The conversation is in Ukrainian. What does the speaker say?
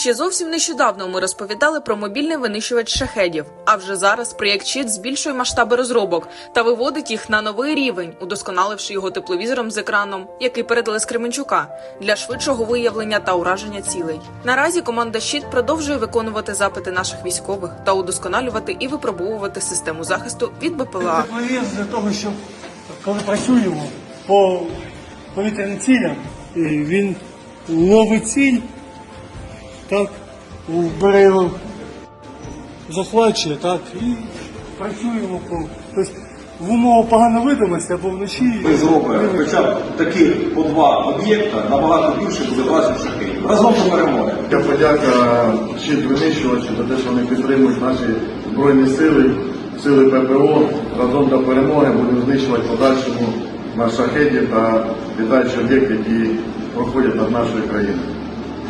Ще зовсім нещодавно ми розповідали про мобільний винищувач шахедів. А вже зараз проєкт ЩІТ збільшує масштаби розробок та виводить їх на новий рівень, удосконаливши його тепловізором з екраном, який передали з Кременчука, для швидшого виявлення та ураження цілей. Наразі команда ЩІТ продовжує виконувати запити наших військових та удосконалювати і випробовувати систему захисту від БПЛА. Тепловіз для того, щоб коли працюємо по повітряним цілям, він ловить ціль, так, бере його, захвачує, так, і працюємо по. Тобто в умовах поганої видимості або вночі. Ми зробимо хоча б такі по два об'єкта, набагато більше буде ваших шахів. Разом до перемоги. Я подяка щит винищувачів за те, що вони підтримують наші збройні сили, сили ППО. Разом до перемоги будемо знищувати в подальшому на шахеді та літаючі об'єкти, які проходять над нашою країною.